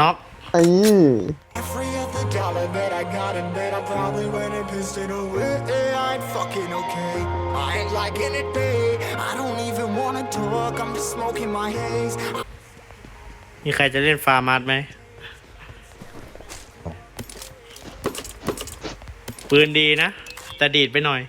น็อกไอ้ Every other dollar that I got in bed, I probably went and pissed it away. I ain't fucking okay. I ain't liking it, babe. I don't even wanna talk. I'm just smoking my haze. มีใครจะเล่นฟาร์มาร์ไหมปืนดีนะ แต่ดีดไปหน่อย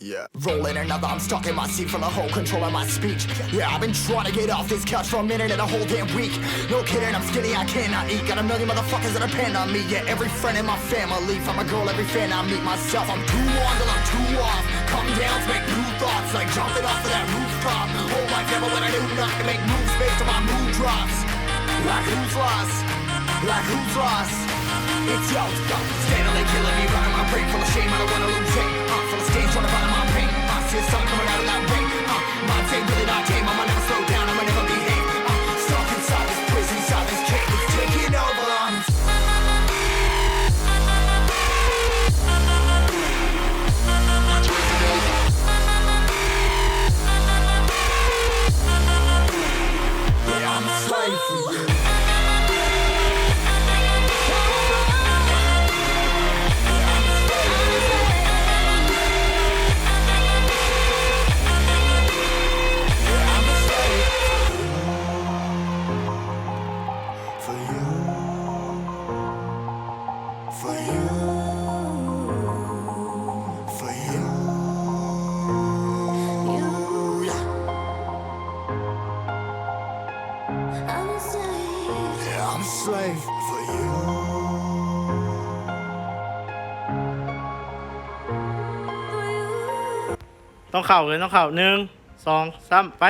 Yeah. Rolling another, I'm stuck in my seat full of whole control of my speech. Yeah, I've been trying to get off this couch for a minute and a whole damn week. No kidding, I'm skinny, I cannot eat. Got a million motherfuckers that depend on me. Yeah, every friend in my family. From a girl, every fan I meet myself. I'm too on till I'm too off. Come down to make new thoughts, like jumping off of that rooftop. Whole life never when I do not make moves based on my mood drops. Like who's lost? Like who's lost? It's yo, yo, steadily killing me, running my brain full of shame. I don't wanna lose it. Uh, full of stage, trying to find my pain. I see the sun coming out of that rain. Uh, my day really not tame. I'ma never slow down. I'ma never behave. Uh, stuck inside this prison, inside this cage, it's taking over. I'm a slave for you. Yeah, I'm slave for you. ต้องเข่าเลยต้องเข่าหนึ่งสองสามไป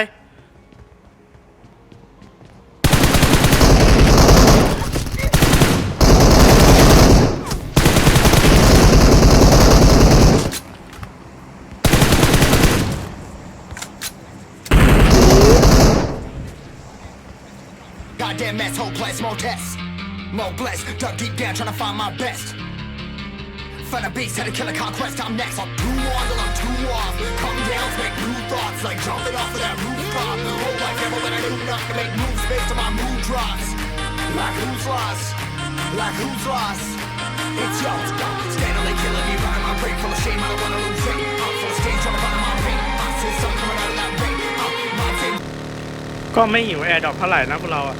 mess, whole place, more tests. More blessed, dug deep down, trying to find my best. Find a beast, had to kill a conquest, I'm next. I'm too on till I'm too off. Come down, make new thoughts, like jumping off of that rooftop. Whole life never when I do not to make moves based on my mood drops. Like who's lost? Like who's lost? It's yo, steadily killing me, running my brain full of shame. I don't wanna lose it. I'm full of stage, trying to find my pain. I see something coming out of that rain. Uh, my day ก็ไม่หิวแอร์ดรอปเท่าไหร่นะพวกเราอ่ะ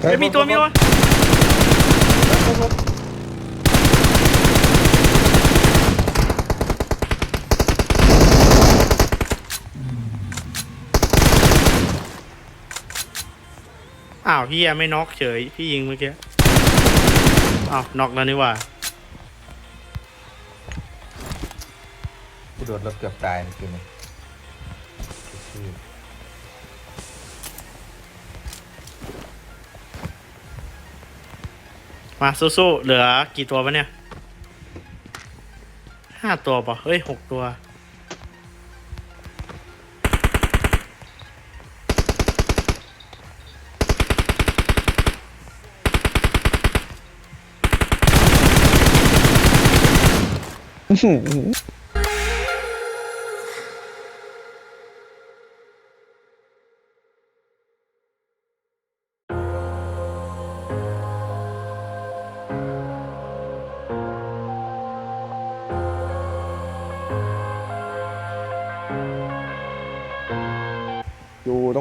เฮ้ยมีตัวมีตัวอ้าวพี่ยังไม่น็อกเฉย พี่ยิงเมื่อกี้ อ้าวน็อกแล้วนี่ว่ากูโดดรถเกือบตายเมื่อกี้นี่ มาสู้ๆเหลือกี่ตัวปะเนี่ยห้าตัวปะเฮ้ยหกตัวอยู่ต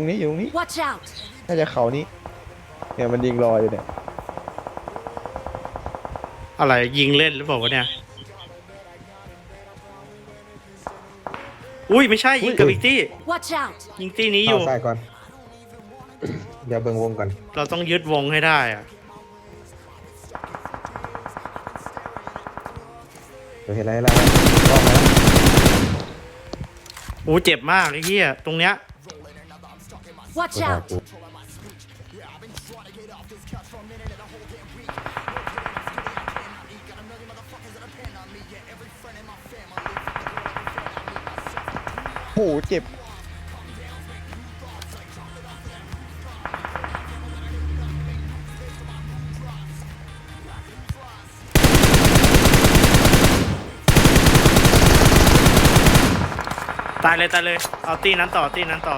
รงนี้อยู่ตรงนี้ Watch out! น่าจะเขานี้เนี่ยมันยิงรออยู่เนี่ยอะไรยิงเล่นหรือเปล่าวะเนี่ย อุ้ยไม่ใช่ยิงกับอีกตี้ Watch out! ยิงตี้นี้อเข้ายู่ใส่ก่อน เดี๋ยวเบิ่งวงก่อนเราต้องยึดวงให้ได้อะเดี๋ยวเห็นอะไรแล้วกล้องแล้วโอ้เจ็บมากไอ้เหี้ยตรงเนี้ย Watch กูถ่าย out! กูโหเจ็บ ตายเลยตายเลย เอาตี้นั้นต่อตี้นั้นต่อ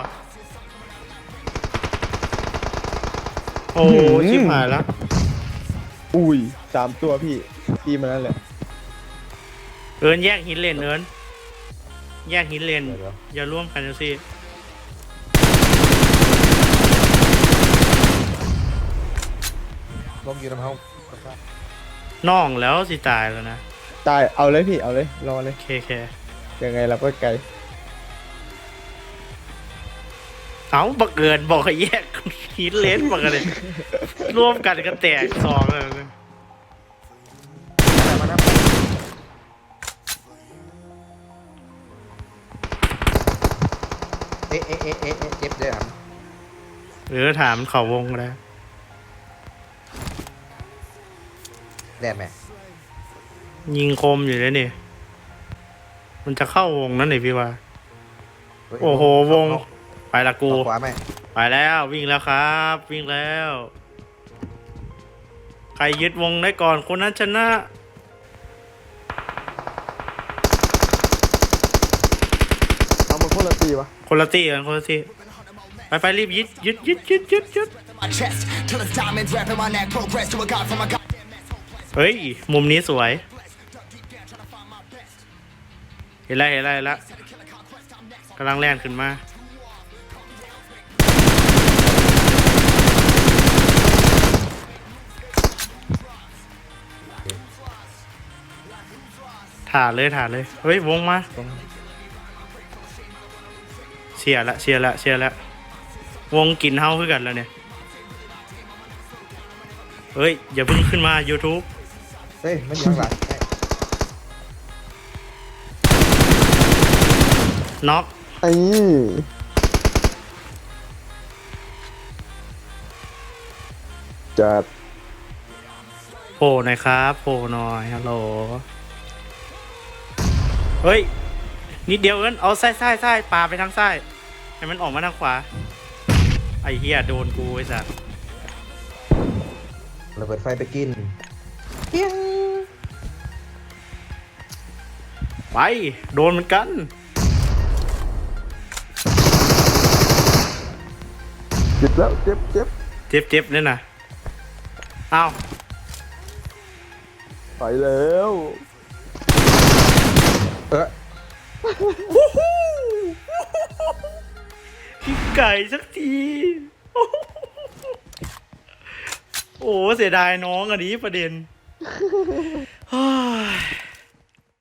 อ้ชิบหายแล้วอุ้ยสามตัวพี่ตีมันนั่นแหละเอิญแยกหินเลนเอิญแยกหินเลนเดี๋ยวเดี๋ยวอย่าร่วมกันนะสิลงอยู่น้ำเฮาน่องแล้วสิตายแล้วนะตายเอาเลยพี่เอาเลยรอเลยเคเคยังไงเราก็ไกลเอาบักเอิญบอกให้แยก หินเลนบอกกันเลย ร่วมกันก็แตกสองเลยมานะเอ๊ะเอ๊ะเอ๊ะเอ๊ะเอ๊ะเจ็บด้วยอะหรือถามเขาวงก็ได้แดดไหมยิงคมอยู่เลยนี่ มันจะเข้าวงนั่นนี่พี่ว่า โอ้โหวง ไปละกู เอาขวาไหม ไปแล้ววิ่งแล้วครับ วิ่งแล้ว ใครยึดวงได้ก่อนคนนั้นชนะ เอามันคนละตีวะคนละตีกันคนละตีไปไปรีบยึดยึดยึดยึดยึดยึด My chest, till it's diamonds wrapping my neck. Progress to a god from a god. เฮ้ย มุมนี้สวย เห็นแล้วเห็นแล้วเห็นแล้วกำลังแล่นขึ้นมา ถ่าเลยถ่าเลย เฮ้ย วงมาตรงเชียร์ละเชียร์ละเชียร์ละวงกินเฮาคือกันแล้วเนี่ย เฮ้ย อย่าเพิ่งขึ้นมา YouTube เฮ้ย มันอยู่ข้างหลังใช่น็อกไอ้จัดโผล่หน่อยครับโผล่หน่อยฮัลโหล เฮ้ย นิดเดียวเอินเอาซ้ายซ้ายซ้ายปาไปทางซ้ายให้มันออกมาทางขวา ไอ้เหี้ยโดนกูไอ้สัสระเบิดไฟไปกินไป โดนเหมือนกัน เจ็บแล้วเจ็บเจ็บเจ็บเจ็บเนี่ยนะอ้าว ไปแล้ว เออพี่ไก่สักที โอ้เสียดายน้องอันนี้ประเด็นเฮ้ย